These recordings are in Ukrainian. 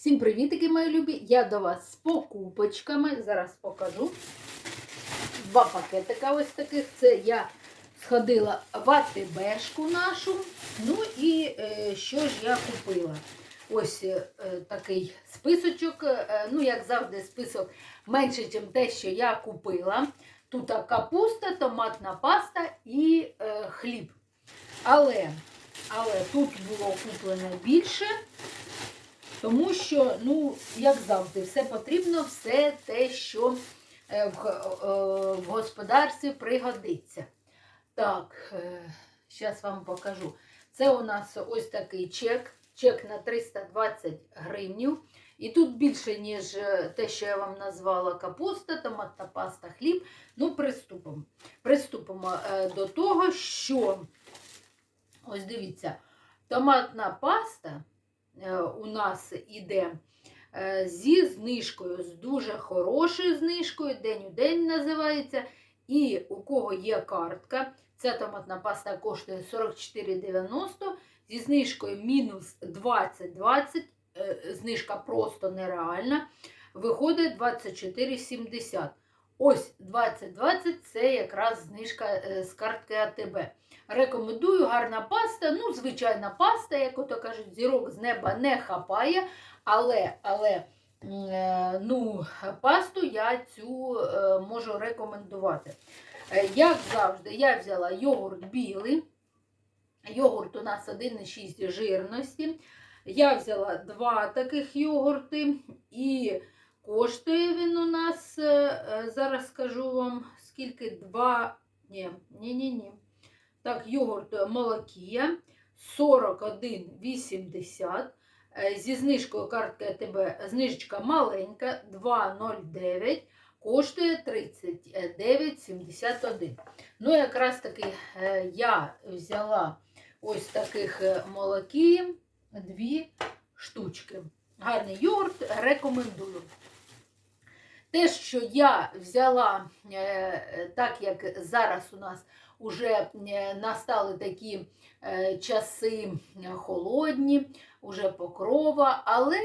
Всім привітики, мої любі! Я до вас з покупочками. Зараз покажу. Два пакетика ось таких. Це я сходила в АТБшку нашу. Ну і е, що ж я купила? Ось е, такий списочок. Е, ну, як завжди, список менше, ніж те, що я купила. Тут капуста, томатна паста і е, хліб. Але, але тут було куплено більше. Тому що, ну, як завжди, все потрібно, все те, що е, в, е, в господарстві пригодиться. Так, зараз вам покажу. Це у нас ось такий чек. Чек на 320 гривнів. І тут більше, ніж е, те, що я вам назвала капуста, томатна паста, хліб. Ну, приступимо. Приступимо е, до того, що ось дивіться, томатна паста е, у нас іде е, зі знижкою, з дуже хорошою знижкою, день у день називається. І у кого є картка, ця томатна паста коштує 44,90 зі знижкою мінус 20,20, е, знижка просто нереальна, виходить 24,70. Ось 20,20 це якраз знижка е, з картки АТБ. Рекомендую, гарна паста. Ну, звичайна паста, як ото кажуть, зірок з неба не хапає. Але, але е, ну, пасту я цю е, можу рекомендувати. Як завжди, я взяла йогурт білий. Йогурт у нас 1,6 жирності. Я взяла два таких йогурти. І коштує він у нас, е, е, зараз скажу вам, скільки два. Ні, ні, ні, ні. Так, йогурт молокія 41,80. Е, Зі знижкою картки АТБ знижечка маленька 2,09. Коштує 39,71. Ну, якраз таки е, я взяла ось таких е, молокії дві штучки. Гарний йогурт, рекомендую. Те, що я взяла, е, так як зараз у нас вже е, настали такі е, часи холодні, уже покрова, але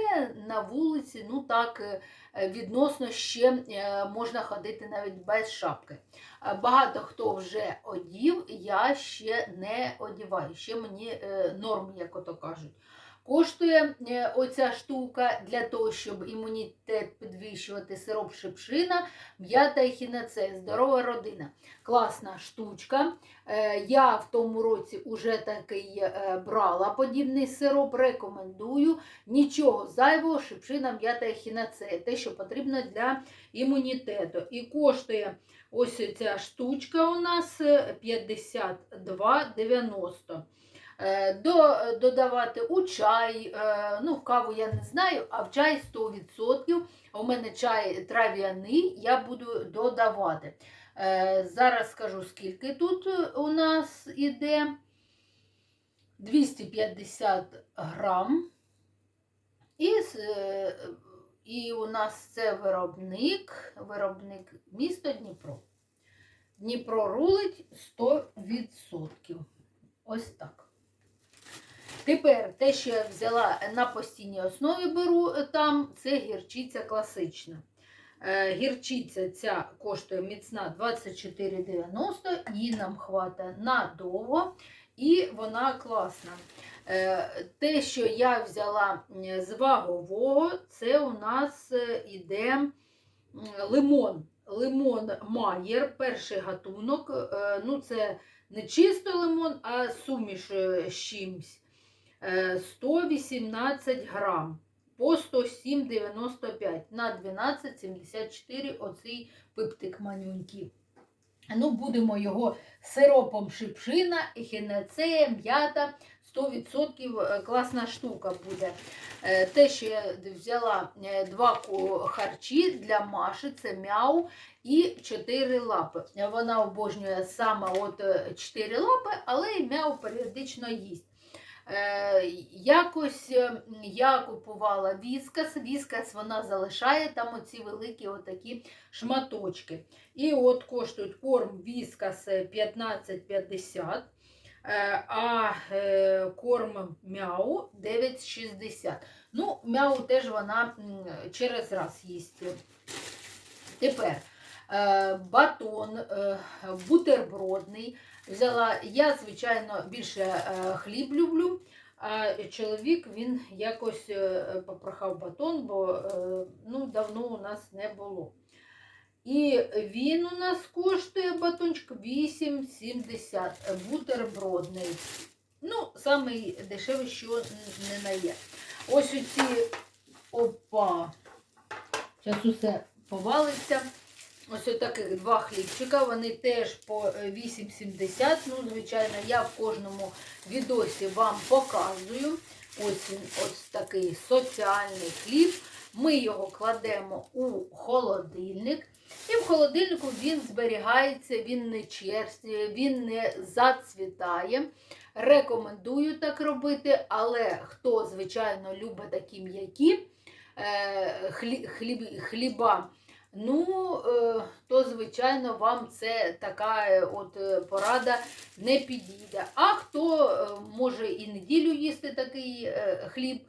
на вулиці, ну так, відносно ще можна ходити навіть без шапки. Багато хто вже одів, я ще не одіваю, ще мені норм, як ото кажуть. Коштує е, оця штука для того, щоб імунітет підвищувати сироп шипшина, м'ята і здорова родина. Класна штучка. Е, Я в тому році вже такий е, брала подібний сироп, рекомендую. Нічого зайвого, шипшина, м'ята і те, що потрібно для імунітету. І коштує ось ця штучка у нас е, 52,90. Е, До, додавати у чай, е, ну в каву я не знаю, а в чай 100%. У мене чай трав'яний, я буду додавати. Е, Зараз скажу, скільки тут у нас іде 250 грам. І, і у нас це виробник, виробник місто Дніпро. Дніпро рулить 100%. Ось так. Тепер те, що я взяла на постійній основі беру е, там, це гірчиця класична. Е, Гірчиця ця коштує міцна 24,90, її нам хватає надовго, і вона класна. Е, Те, що я взяла з вагового, це у нас іде лимон. Лимон Майєр, перший гатунок. Ну, це не чисто лимон, а суміш з чимсь. Е, 118 грам по 107,95 на 12,74 оцей пиптик манюнький. Ну, будемо його сиропом шипшина, ехінацея, м'ята. 100% е, класна штука буде. Е, Те, що я взяла е, два харчі для Маші, це мяу і чотири лапи. Вона обожнює саме от е, чотири лапи, але і мяу періодично їсть. Е, якось е, я купувала віскас. Віскас вона залишає там оці великі отакі шматочки. І от коштують корм віскас е, 15,50, е, а корм мяу 9,60. Ну, м'яу теж вона через раз їсть. Тепер батон е, бутербродний. Взяла, я, звичайно, більше е, хліб люблю, а чоловік він якось е, попрохав батон, бо е, ну, давно у нас не було. І він у нас коштує батончик 8,70 бутербродний. Ну, самий дешевий, що не на є. Ось оці опа. Зараз усе повалиться. Ось отаких два хлібчика. Вони теж по е, 8,70. Ну, звичайно, я в кожному відосі вам показую. Ось він, ось такий соціальний хліб. Ми його кладемо у холодильник. І в холодильнику він зберігається, він не черствіє, він не зацвітає. Рекомендую так робити, але хто, звичайно, любить такі м'які е, хлі, хліб, хліба, ну, е, то, звичайно, вам це така е, от е, порада не підійде. А хто може і неділю їсти такий хліб,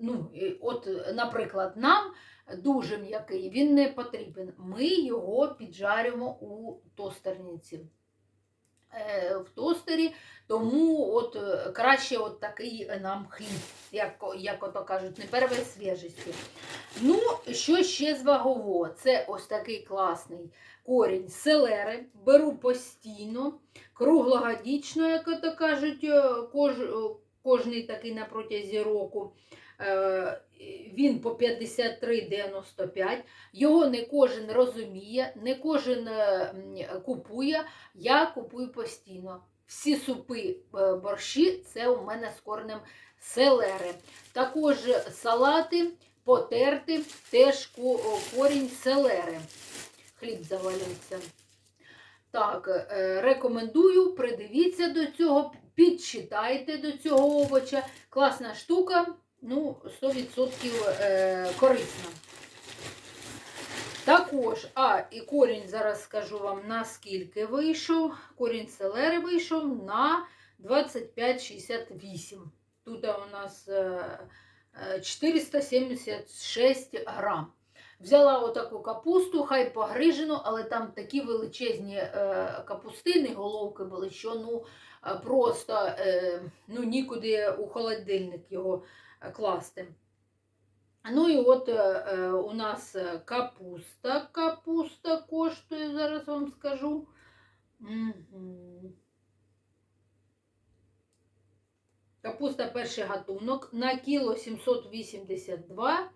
ну, от, наприклад, нам дуже м'який, він не потрібен. Ми його піджарюємо у тостерниці. Е, В тостері, тому от е, краще от такий нам хліб, як, як ото кажуть, не первої свіжості. Ну, що ще з вагового? Це ось такий класний корінь селери. Беру постійно, круглогодічно, як ото кажуть, е, кож, кожний такий на протязі року. Е, Він по 53,95. Його не кожен розуміє, не кожен е, купує. Я купую постійно. Всі супи е, борщі це у мене з корнем селери. Також салати потерти теж корінь селери. Хліб завалюється. Так, рекомендую, придивіться до цього, підчитайте до цього овоча. Класна штука, ну, 100% е, корисна. Також, а, і корінь, зараз скажу вам, наскільки вийшов. Корінь селери вийшов на 25,68. Тут у нас е, е, 476 грам. Взяла отаку капусту, хай погрижену, але там такі величезні е, капустини, головки були, що ну, е, просто е, ну, нікуди у холодильник його е, класти. Ну і от е, е, у нас е, капуста. Капуста коштує, зараз вам скажу. Мгм. Капуста перший гатунок на кіло 782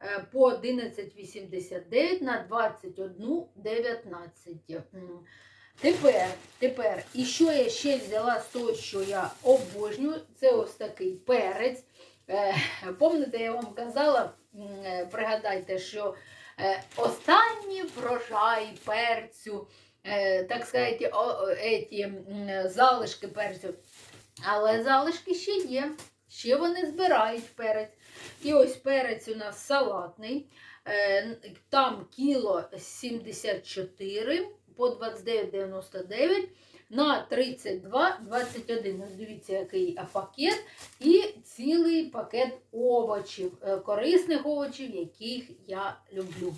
е, по 11,89 на 21,19. М. Тепер, тепер, і що я ще взяла з того, що я обожнюю, це ось такий перець. Е, Помните, я вам казала, е, пригадайте, що е, останній врожай перцю, так сказати, еті, залишки перцю. Але залишки ще є. Ще вони збирають перець. І ось перець у нас салатний. Там кіло 74 по 29,99 на 32,21. Ось дивіться, який пакет. І цілий пакет овочів, е, корисних овочів, яких я люблю.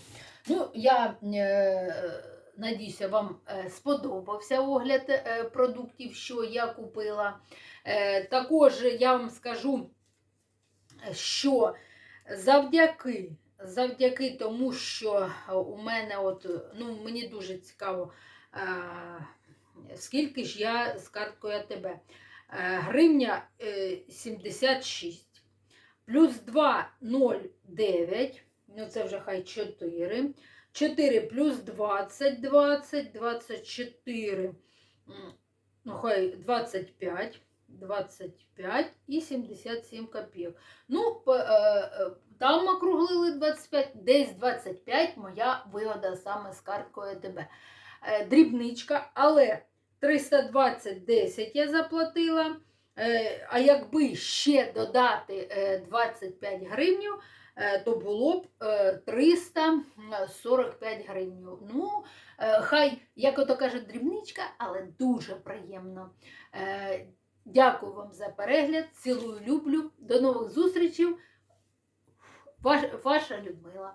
Ну, я е, надіюся, вам е, сподобався огляд е, продуктів, що я купила. Е, Також я вам скажу, що завдяки, завдяки тому, що у мене, от, ну, мені дуже цікаво, скільки ж я з карткою АТБ. Е, Гривня е, 76, плюс 2,09, ну це вже хай 4. 4 плюс 20, 20, 24, ну хай 25, 25 і 77 копійок. Ну, е, е, там округлили 25, десь 25 моя вигода саме з карткою АТБ. Е, Дрібничка, але 320,10 я заплатила. Е, А якби ще додати е, 25 гривнів, е, то було б е, 345 гривень. Ну, е, хай, як ото кажуть, дрібничка, але дуже приємно. Е, Дякую вам за перегляд. Цілую, люблю. До нових зустрічей. Ваш- Ваша Людмила.